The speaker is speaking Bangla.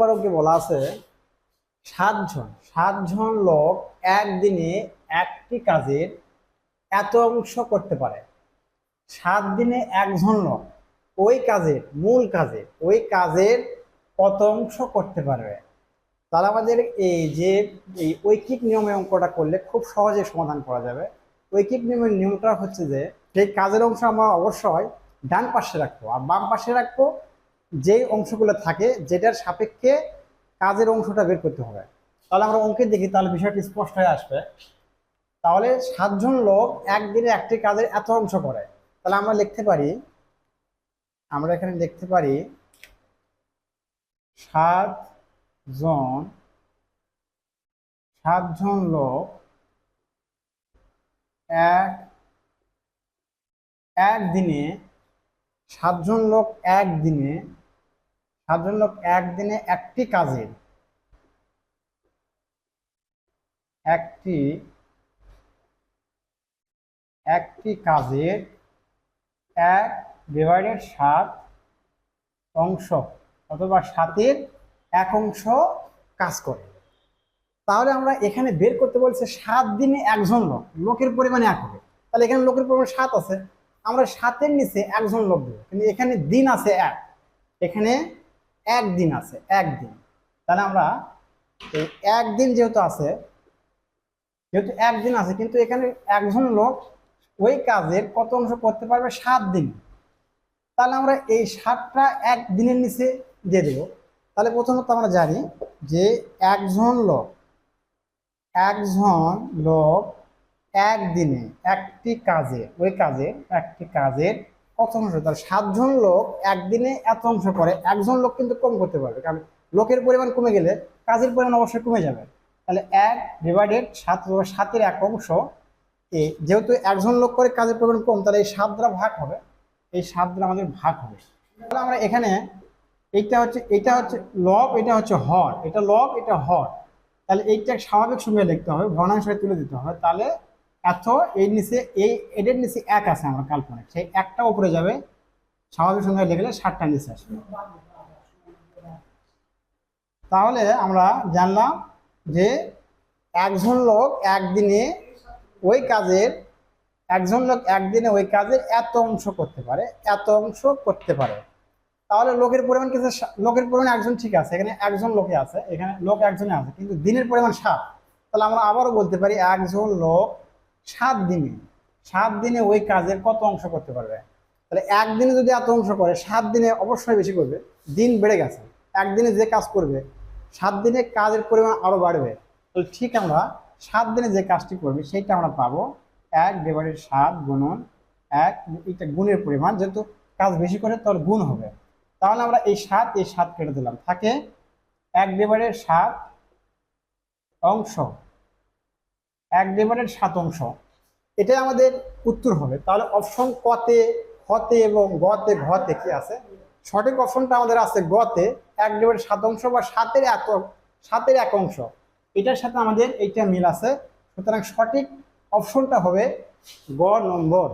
নম্বর অঙ্কে বলা আছে, সাতজন সাতজন লোক একদিনে একটি কাজের এত অংশ করতে পারে। সাত দিনে একজন লোক ওই কাজের, মূল কাজে ওই কাজের কত অংশ করতে পারবে? তাহলে আমাদের এই যে, এই ঐকিক নিয়মে অঙ্কটা করলে খুব সহজে সমাধান করা যাবে। ঐকিক নিয়মের নিয়মটা হচ্ছে যে সেই কাজের অংশ আমরা অবশ্যই ডান পাশে রাখব, আর বাম পাশে রাখব যেই অংশগুলো থাকে, যেটার সাপেক্ষে কাজের অংশটা বের করতে হবে। তাহলে আমরা অঙ্কে দেখি, তাহলে বিষয়টি স্পষ্ট হয়ে আসবে। তাহলে সাতজন লোক একদিনে একটি কাজের এত অংশ করে। তাহলে আমরা লিখতে পারি, আমরা এখানে লিখতে পারি সাত জন সাতজন লোক এক, একদিনে, সাতজন লোক একদিনে সাতজন লোক একদিনে একটি কাজের। একটি একটি কাজের এক ডিভাইডেড সাত অংশ অথবা সাতের এক অংশ কাজ করে। তাহলে আমরা এখানে বের করতে বলছে সাত দিনে একজন লোক, লোকের পরিমাণ এক হবে। তাহলে এখানে লোকের পরিমাণ সাত আছে। আমরা সাতের নিচে একজন লোক দেবো। কিন্তু এখানে দিন আছে এক। এখানে একদিন আছে, একদিন। তাহলে আমরা এই একদিন যেহেতু আছে, যেহেতু একদিন আছে, কিন্তু এখানে একজন লোক ওই কাজের কত অংশ করতে পারবে? সাত দিন। তাহলে আমরা এই সাতটা এক দিনের নিচে দিয়ে দেবো। তাহলে প্রথমত আমরা জানি যে একজন লোক একজন লোক একদিনে একটি কাজে, ওই কাজে একটি কাজের অংশ? তাহলে সাতজন লোক একদিনে এত অংশ করে, একজন লোক কিন্তু কম করতে পারবে। কারণ লোকের পরিমাণ কমে গেলে কাজের পরিমাণ অবশ্যই কমে যাবে। তাহলে এক ডিভাইডেড সাত সাতের এক অংশ, এ যেহেতু একজন লোক করে কাজের পরিমাণ কম, তাহলে এই সাত দ্বারা ভাগ হবে। এই সাত দ্বারা আমাদের ভাগ হবে। তাহলে আমরা এখানে এইটা হচ্ছে এটা হচ্ছে লব এটা হচ্ছে হর। এটা লব এটা হর। তাহলে এইটা স্বাভাবিক সঙ্গে লিখতে হবে ভগ্নাংশে তুলে দিতে হবে। তাহলে এত, এই নিচে, এই এডের নিচে এক আছে আমার কাল্পনিক। সেই একটা উপরে যাবে, স্বাভাবিক সঙ্গে লিখলে ষাটটা নিচে আসবে। তাহলে আমরা জানলাম যে একজন লোক একদিনে ওই কাজের, একজন লোক একদিনে ওই কাজের এত অংশ করতে পারে, এত অংশ করতে পারে। তাহলে লোকের পরিমাণ কিছু লোকের পরিমাণ একজন ঠিক আছে, এখানে একজন লোকে আছে, এখানে লোক একজনে আছে, কিন্তু দিনের পরিমাণ সাত। তাহলে আমরা আবারও বলতে পারি একজন লোক সাত দিনে সাত দিনে ওই কাজের কত অংশ করতে পারবে? তাহলে একদিনে যদি এত অংশ করে, সাত দিনে অবশ্যই বেশি করবে, দিন বেড়ে গেছে। একদিনে যে কাজ করবে, সাত দিনে কাজের পরিমাণ আরও বাড়বে। তাহলে ঠিক আমরা সাত দিনে যে কাজটি করবে, সেইটা আমরা পাবো এক ডিভাইডেড সাত গুণন এক, এটা গুণের পরিমাণ, যেহেতু কাজ বেশি করে, তাহলে গুণ হবে। তাহলে আমরা এই সাত এই সাত কেটে দিলাম। থাকে এক ডিভাইডেড সাত অংশ। এক ডিভাইডেড সাত অংশ। এটাই আমাদের উত্তর হবে। তাহলে অপশন কতে, হতে এবং গতে, ঘতে কি আছে? সঠিক অপশনটা আমাদের আছে গতে, এক ডিভাইডেড সাত অংশ বা সাতের এক সাতের এক অংশ। এটার সাথে আমাদের এইটা মিল আছে। সুতরাং সঠিক অপশনটা হবে গ নম্বর।